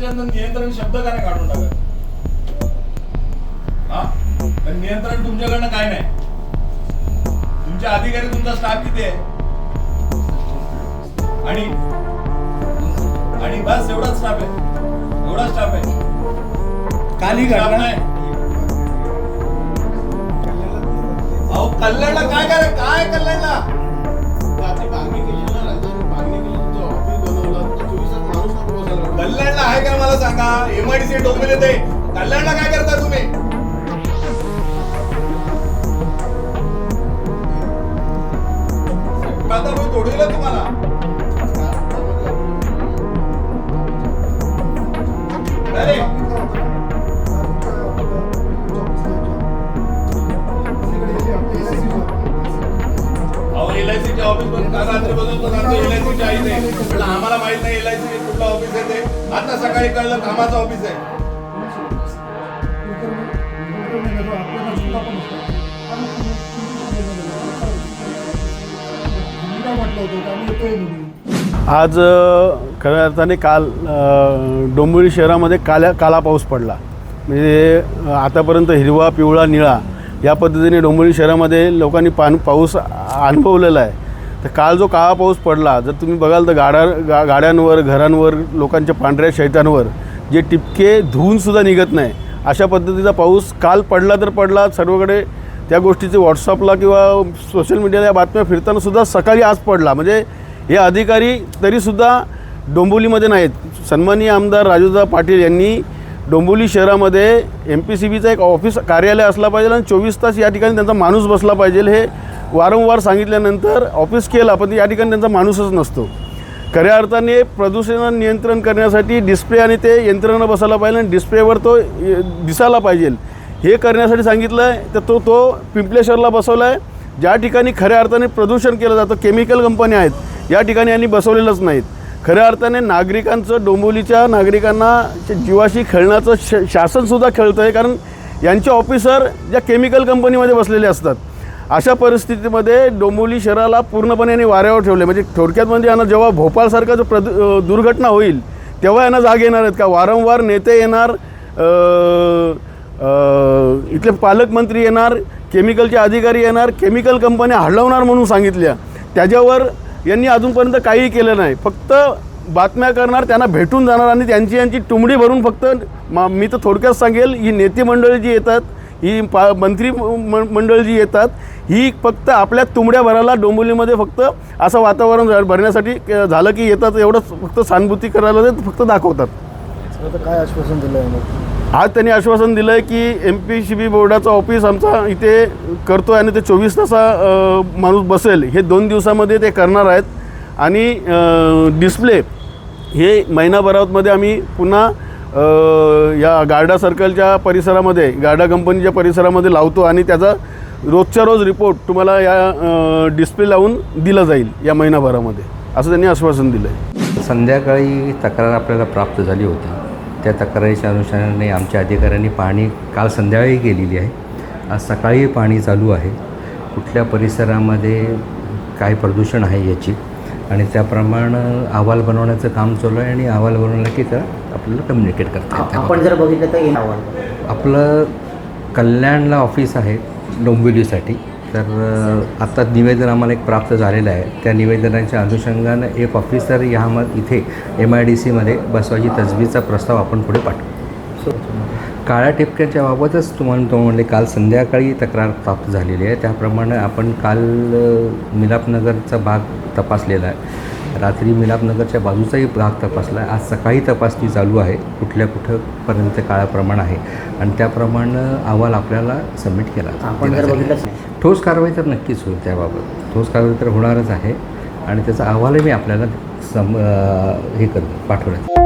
त्याच्यानंतर नियंत्रण शब्द का नाही काढून टाकत हा? नियंत्रण तुमच्याकडनं काय नाही. तुमचे अधिकारी तुमचा स्टाफ किती आहे? आणि आणि बस एवढाच स्टाफ आहे. एवढा स्टाफ आहे. काल घटना? नाही. अहो कल्याणला काय काय काय कल्याणला एमआयडीसी डोंबिवली ते कल्याणला काय करता तुम्ही? आता मी तोडविलं तुम्हाला. अरे. एलआयसीच्या ऑफिस पण काल रात्री बघून तो सांगतो एलआयसीच्या आई नाही आम्हाला माहीत नाही एलआयसी कुठलं ऑफिस आहे ते. आता सकाळी कळलं कामाचं ऑफिस आहे. आज खऱ्या अर्थाने काल डोंबिवली शहरामध्ये काल्या काला पाऊस पडला. म्हणजे आतापर्यंत हिरवा पिवळा निळा या पद्धतीने डोंबिवली शहरामध्ये लोकांनी पान पाऊस अनुभवलेला आहे. तर काल जो काळा पाऊस पडला जर तुम्ही बघाल तर गाड्या गा गाड्यांवर घरांवर लोकांच्या पांढऱ्या शैतांवर जे टिपके धुवूनसुद्धा निघत नाही अशा पद्धतीचा पाऊस काल पडला तर पडला. सर्वकडे त्या गोष्टीचे व्हॉट्सअपला किंवा सोशल मीडियाला या बातम्या फिरतानासुद्धा सकाळी आज पडला. म्हणजे हे अधिकारी तरीसुद्धा डोंबिवलीमध्ये नाहीत. सन्माननीय आमदार राजूदा पाटील यांनी डोंबिवली शहरामध्ये एम पी सी बीचा एक ऑफिस कार्यालय असला पाहिजे आणि चोवीस तास या ठिकाणी त्यांचा माणूस बसला पाहिजे. हे वारंवार सांगितल्यानंतर ऑफिस केला पण या ठिकाणी त्यांचा माणूसच नसतो. खऱ्या अर्थाने प्रदूषण नियंत्रण करण्यासाठी डिस्प्ले आणि ते यंत्रणा बसायला पाहिजे आणि डिस्प्लेवर तो दिसायला पाहिजे. हे करण्यासाठी सांगितलं आहे तर तो तो पिंपलेश्वरला बसवला आहे ज्या ठिकाणी खऱ्या अर्थाने प्रदूषण केलं जातं केमिकल कंपन्या आहेत या ठिकाणी यांनी बसवलेलंच नाहीत. खऱ्या अर्थाने नागरिकांचं डोंबिवलीच्या नागरिकांना जीवाशी खेळण्याचं श शासनसुद्धा खेळतं आहे कारण यांचे ऑफिसर ज्या केमिकल कंपनीमध्ये बसलेले असतात अशा परिस्थितीमध्ये डोंबिवली शहराला पूर्णपणे यांनी वाऱ्यावर ठेवले. म्हणजे थोडक्यात म्हणजे यांना जेव्हा भोपाळसारखं जो प्रद दुर्घटना होईल तेव्हा यांना जाग येणार आहेत का? वारंवार नेते येणार इथले पालकमंत्री येणार केमिकलचे अधिकारी येणार केमिकल कंपन्या हलवणार म्हणून सांगितल्या. त्याच्यावर यांनी अजूनपर्यंत काहीही केलं नाही. फक्त बातम्या करणार त्यांना भेटून जाणार आणि त्यांची यांची टुमडी भरून फक्त मा मी तर थोडक्यात सांगेल ही नेते मंडळी जी येतात ही पा मंत्री म- मंडळ जी येतात ही फक्त आपल्या तुंबड्या भरायला डोंबिवलीमध्ये फक्त असं वातावरण भरण्यासाठी झालं की येतात एवढंच फक्त सहानुभूती करायला ते फक्त दाखवतात. काय आश्वासन दिलं आज त्यांनी आश्वासन दिलं आहे की एम पी सी बी बोर्डाचं ऑफिस आमचा इथे करतो आणि ते चोवीस तासा माणूस बसेल. हे दोन दिवसामध्ये ते करणार आहेत. आणि डिस्प्ले हे महिनाभरामध्ये आम्ही पुन्हा या गार्डा सर्कलच्या परिसरामध्ये गार्डा कंपनीच्या परिसरामध्ये लावतो आणि त्याचा रोजच्या रोज रिपोर्ट तुम्हाला या डिस्प्ले लावून दिला जाईल या महिनाभरामध्ये. असं त्यांनी आश्वासन दिलं आहे संध्याकाळी तक्रार आपल्याला प्राप्त झाली होती. त्या तक्रारीच्या अनुषंगाने आमच्या अधिकाऱ्यांनी पाहणी काल संध्याकाळी केलेली आहे. आज सकाळी पाणी चालू आहे. कुठल्या परिसरामध्ये काय प्रदूषण आहे याची आणि त्याप्रमाणे अहवाल बनवण्याचं काम चालू आहे आणि अहवाल बनवला की त्या आपल्याला कम्युनिकेट करता येतं. आपण जर बघितलं तर आपलं कल्याणला ऑफिस आहे डोंबिवलीसाठी. तर आता निवेदन आम्हाला एक प्राप्त झालेलं आहे. त्या निवेदनाच्या अनुषंगानं एक ऑफिसर ह्या इथे एम आय डी सीमध्ये बसवायची तजवीजचा प्रस्ताव आपण पुढे पाठवू. काळ्या टिपक्याच्या बाबतच तुम्हाला तो म्हणले काल संध्याकाळी तक्रार प्राप्त झालेली आहे. त्याप्रमाणे आपण काल मिलापनगरचा भाग तपासलेला आहे. रात्री मिलापनगरच्या बाजूचाही भाग तपासला आज सकाळी तपासणी चालू आहे. कुठल्या कुठंपर्यंत काळं प्रमाण आहे? आणि त्याप्रमाणे अहवाल आपल्याला सबमिट केला. आपण जर. बघितलंच ठोस कारवाई तर नक्कीच होईल त्याबाबत. ठोस कारवाई तर होणारच आहे. आणि त्याचा अहवालही मी आपल्याला सम हे करू पाठवण्यात